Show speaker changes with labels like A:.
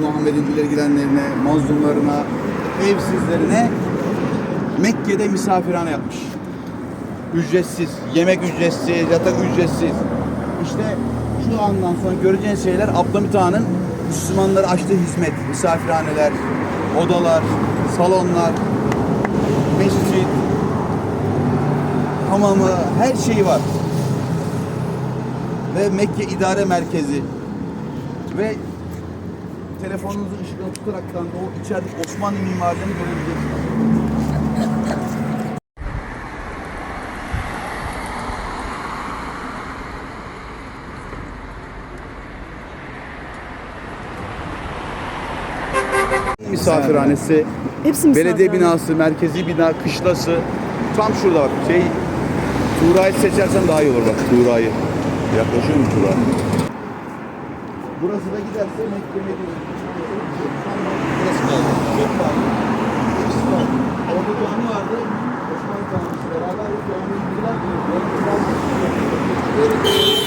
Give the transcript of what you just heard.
A: Muhammed'in ileri gidenlerine, mazlumlarına, evsizlerine Mekke'de misafirhane yapmış. Ücretsiz, yemek ücretsiz, yatak ücretsiz. İşte şu andan sonra göreceğiniz şeyler Abdülhamit Han'ın Müslümanlara açtığı hizmet, misafirhaneler, odalar, salonlar, mescit, hamamı, her şeyi var. Ve Mekke İdare Merkezi ve telefonunuzun ışığını tutaraktan da o içerideki Osmanlı mimarilerini görebileceksiniz. Misafirhanesi,
B: Hepsi
A: belediye binası, merkezi bina, kışlası tam şurada bak. Şey, Tuğra'yı seçersen daha iyi olur bak Tuğra'yı. Yaklaşıyor mu Tuğra? Burası da giderse mahkemeye Burası kaldı. Çok kaldı. Hepsi kaldı. Orada cami vardı. Osmanlı camisi beraber camiyi yıkılar. Böyle bir